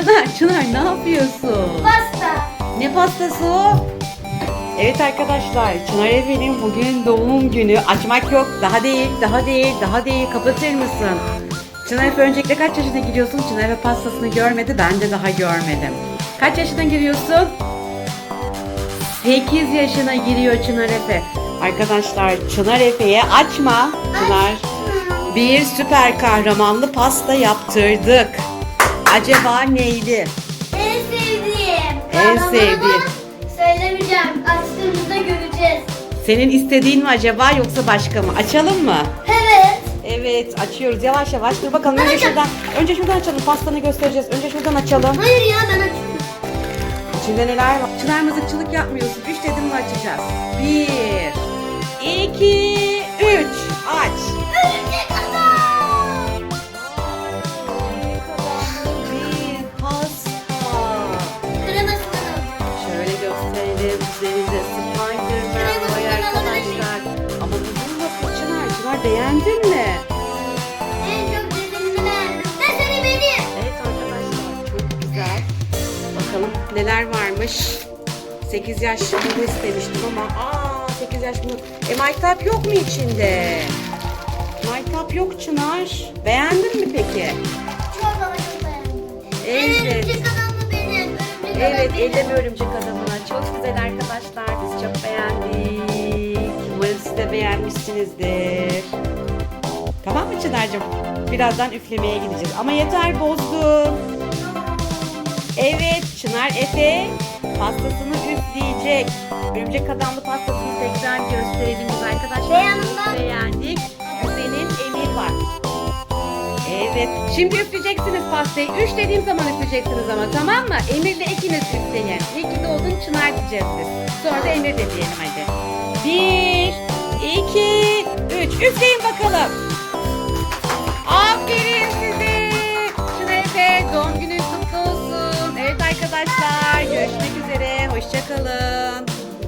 Çınar, Çınar ne yapıyorsun? Pasta. Ne pastası o? Evet arkadaşlar, Çınar Efe'nin bugün doğum günü. Açmak yok. Daha değil, daha değil, daha değil. Kapatır mısın? Çınar Efe öncelikle kaç yaşına giriyorsun? Çınar Efe pastasını görmedi, ben de daha görmedim. Kaç yaşına giriyorsun? 8 yaşına giriyor Çınar Efe. Arkadaşlar Çınar Efe'ye açma. Çınar bir süper kahramanlı pasta yaptırdık. Acaba neydi? En sevdiğim. En sevdiğim. Söylemeyeceğim. Açtığımızda göreceğiz. Senin istediğin mi acaba yoksa başka mı? Açalım mı? Evet. Evet açıyoruz yavaş yavaş dur bakalım önce Hayır. şuradan önce şuradan açalım pastanı göstereceğiz önce şuradan açalım Hayır ya ben açtım. İçinde neler var? Çınar mızıkçılık yapmıyorsun 3 dedim mi açacağız 1 2 neler varmış. 8 yaş bunu istemiştim ama aa 8 yaş bunu. E maytap yok mu içinde? Maytap yok Çınar. Beğendin mi peki? Çok beğendim. Evet. Örümcek adam da benim. Örümcek Evet adam benim. elleme örümcek adamına. Çok güzel arkadaşlar. Biz çok beğendik. Umarım siz de beğenmişsinizdir. Tamam mı Çınar'cığım? Birazdan üflemeye gideceğiz. Ama yeter bozdun. Evet, Çınar Efe pastasını üfleyecek. Örümcek adamlı pastasını tekrar gösterelim biz arkadaşlar. Ve yanında- Çok beğendik. Kuzenin Emir var. Evet, şimdi üfleyeceksiniz pastayı. Üç dediğim zaman üfleyeceksiniz ama tamam mı? Emir'le ikiniz üfleyin. İyi ki doğdun Çınar diyeceğiz biz. Sonra da Emir de diyelim hadi. Bir, iki, üç. Üfleyin bakalım.